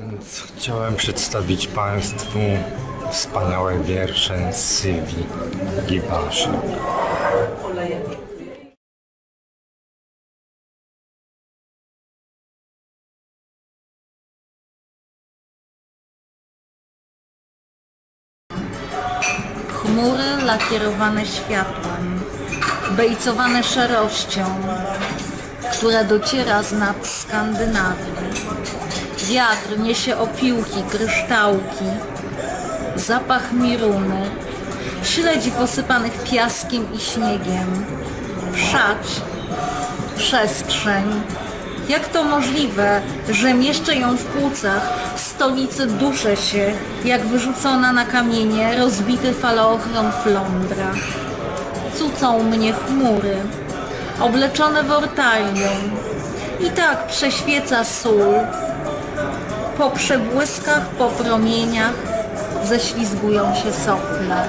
Więc chciałem przedstawić Państwu wspaniałe wiersze Sylwii Gibaszek. Chmury lakierowane światłem, bejcowane szarością, która dociera z nad Skandynawii. Wiatr niesie opiłki, kryształki, zapach miruny, śledzi posypanych piaskiem i śniegiem, szacz, przestrzeń. Jak to możliwe, że mieszczę ją w płucach, stolicy duszę się, jak wyrzucona na kamienie, rozbity falochron flądra. Cucą mnie chmury, obleczone wortalią. I tak prześwieca sól. Po przebłyskach, po promieniach ześlizgują się sople.